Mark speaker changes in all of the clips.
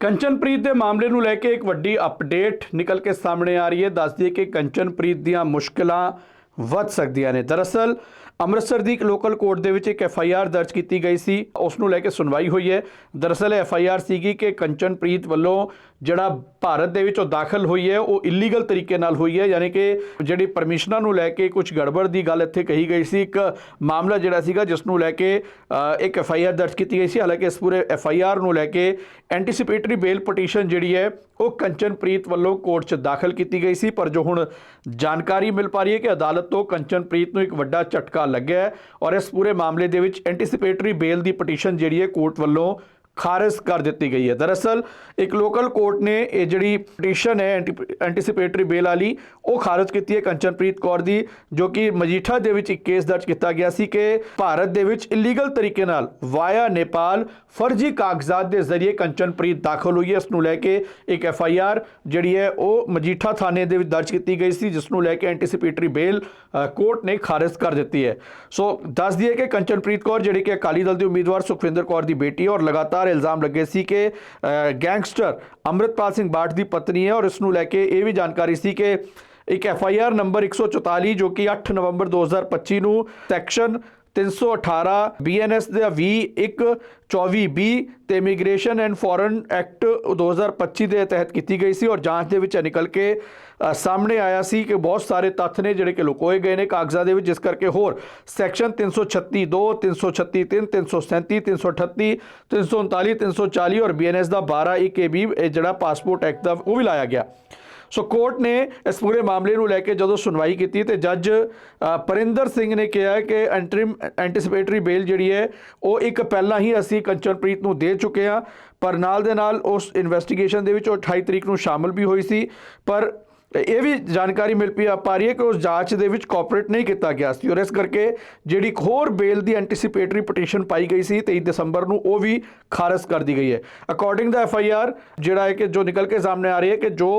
Speaker 1: ਕੰਚਨਪ੍ਰੀਤ ਦੇ ਮਾਮਲੇ ਨੂੰ ਲੈ ਕੇ ਇੱਕ ਵੱਡੀ ਅਪਡੇਟ ਨਿਕਲ ਕੇ ਸਾਹਮਣੇ ਆ ਰਹੀ ਹੈ। ਦੱਸਦੀ ਹੈ ਕਿ ਕੰਚਨਪ੍ਰੀਤ ਦੀਆਂ ਮੁਸ਼ਕਲਾਂ ਵੱਧ ਸਕਦੀਆਂ ਨੇ। ਦਰਅਸਲ, ਅੰਮ੍ਰਿਤਸਰ ਦੀ ਇੱਕ ਲੋਕਲ ਕੋਰਟ ਦੇ ਵਿੱਚ ਇੱਕ ਐਫ ਆਈ ਆਰ ਦਰਜ ਕੀਤੀ ਗਈ ਸੀ। ਉਸ ਨੂੰ ਲੈ ਕੇ ਸੁਣਵਾਈ ਹੋਈ ਹੈ। ਦਰਅਸਲ ਐਫ ਆਈ ਆਰ ਸੀਗੀ ਕਿ ਕੰਚਨਪ੍ਰੀਤ ਵੱਲੋਂ ਜਿਹੜਾ ਭਾਰਤ ਦੇ ਵਿੱਚ ਉਹ ਦਾਖਲ ਹੋਈ ਹੈ, ਉਹ ਇਲੀਗਲ ਤਰੀਕੇ ਨਾਲ ਹੋਈ ਹੈ। ਯਾਨੀ ਕਿ ਜਿਹੜੀ ਪਰਮਿਸ਼ਨਾਂ ਨੂੰ ਲੈ ਕੇ ਕੁਝ ਗੜਬੜ ਦੀ ਗੱਲ ਇੱਥੇ ਕਹੀ ਗਈ ਸੀ। ਇੱਕ ਮਾਮਲਾ ਜਿਹੜਾ ਸੀਗਾ, ਜਿਸ ਨੂੰ ਲੈ ਕੇ ਇੱਕ ਐਫ ਆਈ ਆਰ ਦਰਜ ਕੀਤੀ ਗਈ ਸੀ। ਹਾਲਾਂਕਿ, ਇਸ ਪੂਰੇ ਐਫ ਆਈ ਆਰ ਨੂੰ ਲੈ ਕੇ ਐਂਟੀਸਿਪੇਟਰੀ ਬੇਲ ਪਟੀਸ਼ਨ ਜਿਹੜੀ ਹੈ, ਉਹ ਕੰਚਨਪ੍ਰੀਤ ਵੱਲੋਂ ਕੋਰਟ 'ਚ ਦਾਖਲ ਕੀਤੀ ਗਈ ਸੀ। ਪਰ ਜੋ ਹੁਣ ਜਾਣਕਾਰੀ ਮਿਲ ਪਾ ਰਹੀ ਹੈ ਕਿ ਅਦਾਲਤ ਤੋਂ ਕੰਚਨਪ੍ਰੀਤ ਨੂੰ ਇੱਕ ਵੱਡਾ ਝਟਕਾ ਲੱਗਿਆ ਔਰ ਇਸ ਪੂਰੇ ਮਾਮਲੇ ਦੇ ਵਿੱਚ ਐਂਟੀਸਪੇਟਰੀ ਬੇਲ ਦੀ ਪਟੀਸ਼ਨ ਜਿਹੜੀ ਹੈ ਕੋਰਟ ਵੱਲੋਂ ਖਾਰਜ ਕਰ ਦਿੱਤੀ ਗਈ ਹੈ। ਦਰਅਸਲ, ਇੱਕ ਲੋਕਲ ਕੋਰਟ ਨੇ ਇਹ ਜਿਹੜੀ ਪਟੀਸ਼ਨ ਹੈ ਐਂਟੀਸਪੇਟਰੀ ਬੇਲ ਵਾਲੀ, ਉਹ ਖਾਰਜ ਕੀਤੀ ਹੈ ਕੰਚਨਪ੍ਰੀਤ ਕੌਰ ਦੀ, ਜੋ ਕਿ ਮਜੀਠਾ ਦੇ ਵਿੱਚ ਇੱਕ ਕੇਸ ਦਰਜ ਕੀਤਾ ਗਿਆ ਸੀ ਕਿ ਭਾਰਤ ਦੇ ਵਿੱਚ ਇਲੀਗਲ ਤਰੀਕੇ ਨਾਲ ਵਾਇਆ ਨੇਪਾਲ ਫਰਜ਼ੀ ਕਾਗਜ਼ਾਤ ਦੇ ਜ਼ਰੀਏ ਕੰਚਨਪ੍ਰੀਤ ਦਾਖਲ ਹੋਈ ਹੈ। ਇਸ ਨੂੰ ਲੈ ਕੇ ਇੱਕ ਐਫ ਆਈ ਆਰ ਜਿਹੜੀ ਹੈ, ਉਹ ਮਜੀਠਾ ਥਾਣੇ ਦੇ ਵਿੱਚ ਦਰਜ ਕੀਤੀ ਗਈ ਸੀ, ਜਿਸ ਨੂੰ ਲੈ ਕੇ ਐਂਟੀਸਿਪੇਟਰੀ ਬੇਲ ਕੋਰਟ ਨੇ ਖਾਰਜ ਕਰ ਦਿੱਤੀ ਹੈ। ਸੋ, ਦੱਸ ਦਈਏ ਕਿ ਕੰਚਨਪ੍ਰੀਤ ਕੌਰ, ਜਿਹੜੀ ਕਿ ਅਕਾਲੀ ਦਲ ਦੀ ਉਮੀਦਵਾਰ ਸੁਖਵਿੰਦਰ ਕੌਰ ਦੀ ਬੇਟੀ ਹੈ ਔਰ ਲਗਾਤਾਰ ਇਲਜ਼ਾਮ ਲੱਗੇ ਸੀ ਕਿ ਅ, ਗੈਂਗਸਟਰ ਅੰਮ੍ਰਿਤਪਾਲ ਸਿੰਘ ਬਾਠ ਦੀ ਪਤਨੀ ਹੈ ਔਰ ਇਸ ਨੂੰ ਲੈ ਕੇ ਇਹ ਵੀ ਜਾਣਕਾਰੀ ਸੀ ਕਿ ਇੱਕ ਐਫ ਆਈ ਆਰ ਨੰਬਰ 144 ਜੋ ਕਿ 8 ਨਵੰਬਰ 2025 ਨੂੰ ਸੈਕਸ਼ਨ 318 ਬੀਐਨਐਸ ਦਾ 20 1 24 ਬੀ ਤੇ ਇਮੀਗ੍ਰੇਸ਼ਨ ਐਂਡ ਫੋਰਨ ਐਕਟ 2025 ਦੇ ਤਹਿਤ ਕੀਤੀ ਗਈ ਸੀ ਔਰ ਜਾਂਚ ਦੇ ਵਿੱਚ ਨਿਕਲ ਕੇ ਸਾਹਮਣੇ ਆਇਆ ਸੀ ਕਿ ਬਹੁਤ ਸਾਰੇ ਤੱਥ ਨੇ ਜਿਹੜੇ ਕਿ ਲੁਕੋਏ ਗਏ ਨੇ ਕਾਗਜ਼ਾਂ ਦੇ ਵਿੱਚ, ਜਿਸ ਕਰਕੇ ਹੋਰ ਸੈਕਸ਼ਨ 336 2 336 3 337 338 339 340 ਔਰ ਬੀਐਨਐਸ ਦਾ 12 1 ਏ ਬੀ ਜਿਹੜਾ ਪਾਸਪੋਰਟ ਐਕਟ ਦਾ, ਉਹ ਵੀ ਲਾਇਆ ਗਿਆ। ਸੋ ਕੋਰਟ ਨੇ ਇਸ ਪੂਰੇ ਮਾਮਲੇ ਨੂੰ ਲੈ ਕੇ ਜਦੋਂ ਸੁਣਵਾਈ ਕੀਤੀ ਤੇ ਜੱਜ ਪਰਿੰਦਰ ਸਿੰਘ ਨੇ ਕਿਹਾ ਕਿ ਐਂਟਰੀਮ ਐਂਟੀਸਪੇਟਰੀ ਬੇਲ ਜਿਹੜੀ ਹੈ, ਉਹ ਇੱਕ ਪਹਿਲਾਂ ਹੀ ਅਸੀਂ ਕੰਚਨਪ੍ਰੀਤ ਨੂੰ ਦੇ ਚੁੱਕੇ ਹਾਂ। ਪਰ ਨਾਲ ਦੇ ਨਾਲ ਉਸ ਇਨਵੈਸਟੀਗੇਸ਼ਨ ਦੇ ਵਿੱਚ ਉਹ 28 ਤਰੀਕ ਨੂੰ ਸ਼ਾਮਲ ਵੀ ਹੋਈ ਸੀ। ਪਰ ਇਹ ਵੀ ਜਾਣਕਾਰੀ ਮਿਲ ਪਈ ਆ ਪਾ ਰਹੀ ਹੈ ਕਿ ਉਸ ਜਾਂਚ ਦੇ ਵਿੱਚ ਕੋਆਪਰੇਟ ਨਹੀਂ ਕੀਤਾ ਗਿਆ ਸੀ ਔਰ ਇਸ ਕਰਕੇ ਜਿਹੜੀ ਇੱਕ ਹੋਰ ਬੇਲ ਦੀ ਐਂਟੀਸੀਪੇਟਰੀ ਪਟੀਸ਼ਨ ਪਾਈ ਗਈ ਸੀ 23 ਦਸੰਬਰ ਨੂੰ, ਉਹ ਵੀ ਖਾਰਜ ਕਰ ਦੀ ਗਈ ਹੈ। ਅਕੋਰਡਿੰਗ ਦਾ ਐਫ ਆਈ ਆਰ ਜਿਹੜਾ ਹੈ ਕਿ ਜੋ ਨਿਕਲ ਕੇ ਸਾਹਮਣੇ ਆ ਰਹੀ ਹੈ ਕਿ ਜੋ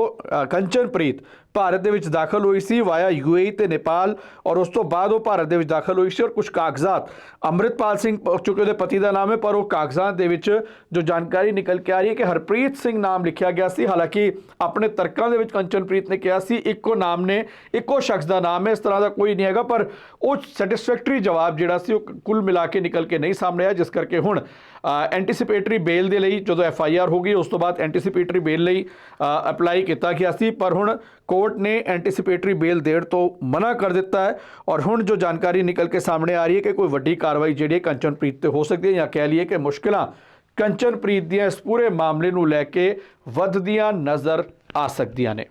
Speaker 1: ਕੰਚਨਪ੍ਰੀਤ ਭਾਰਤ ਦੇ ਵਿੱਚ ਦਾਖਲ ਹੋਈ ਸੀ ਵਾਇਆ ਯੂਏਈ ਤੇ ਨੇਪਾਲ ਔਰ ਉਸ ਤੋਂ ਬਾਅਦ ਉਹ ਭਾਰਤ ਦੇ ਵਿੱਚ ਦਾਖਲ ਹੋਈ ਸੀ ਔਰ ਕੁਝ ਕਾਗਜ਼ਾਤ। ਅੰਮ੍ਰਿਤਪਾਲ ਸਿੰਘ ਚੁੱਕੇ ਉਹਦੇ ਪਤੀ ਦਾ ਨਾਮ ਹੈ, ਪਰ ਉਹ ਕਾਗਜ਼ਾਂ ਦੇ ਵਿੱਚ ਜੋ ਜਾਣਕਾਰੀ ਨਿਕਲ ਕੇ ਆ ਰਹੀ ਹੈ ਕਿ ਹਰਪ੍ਰੀਤ ਸਿੰਘ ਨਾਮ ਲਿਖਿਆ ਗਿਆ ਸੀ। ਹਾਲਾਂਕਿ ਆਪਣੇ ਤਰਕਾਂ ਦੇ ਵਿੱਚ ਕੰਚਨਪ੍ਰੀਤ ਨੇ ਕਿਹਾ ਸੀ, ਇੱਕੋ ਨਾਮ ਨੇ, ਇੱਕੋ ਸ਼ਖਸ ਦਾ ਨਾਮ ਹੈ, ਇਸ ਤਰ੍ਹਾਂ ਦਾ ਕੋਈ ਨਹੀਂ ਹੈਗਾ, ਪਰ ਉਹ ਸੈਟੀਸਫੈਕਟਰੀ ਜਵਾਬ ਜਿਹੜਾ ਸੀ, ਉਹ ਕੁੱਲ ਮਿਲਾ ਕੇ ਨਿਕਲ ਕੇ ਨਹੀਂ ਸਾਹਮਣੇ ਆਇਆ, ਜਿਸ ਕਰਕੇ ਹੁਣ ਐਂਟੀਸੀਪੇਟਰੀ ਬੇਲ ਦੇ ਲਈ ਜਦੋਂ ਐਫ ਆਈ ਆਰ ਹੋ ਗਈ, ਉਸ ਤੋਂ ਬਾਅਦ ਐਂਟੀਸਿਪੇਟਰੀ ਬੇਲ ਲਈ ਅਪਲਾਈ ਕੀਤਾ ਗਿਆ ਸੀ। ਪਰ ਹੁਣ ਕੋਰਟ ਨੇ ਐਂਟੀਸਿਪੇਟਰੀ ਬੇਲ ਦੇਣ ਤੋਂ ਮਨਾ ਕਰ ਦਿੱਤਾ ਹੈ ਔਰ ਹੁਣ ਜੋ ਜਾਣਕਾਰੀ ਨਿਕਲ ਕੇ ਸਾਹਮਣੇ ਆ ਰਹੀ ਹੈ ਕਿ ਕੋਈ ਵੱਡੀ ਕਾਰਵਾਈ ਜਿਹੜੀ ਹੈ ਕੰਚਨਪ੍ਰੀਤ ਤੇ ਹੋ ਸਕਦੀ ਹੈ ਜਾਂ ਕਹਿ ਲਈਏ ਕਿ ਮੁਸ਼ਕਲਾਂ ਕੰਚਨਪ੍ਰੀਤ ਦੀਆਂ ਇਸ ਪੂਰੇ ਮਾਮਲੇ ਨੂੰ ਲੈ ਕੇ ਵੱਧਦੀਆਂ ਨਜ਼ਰ ਆ ਸਕਦੀਆਂ ਨੇ।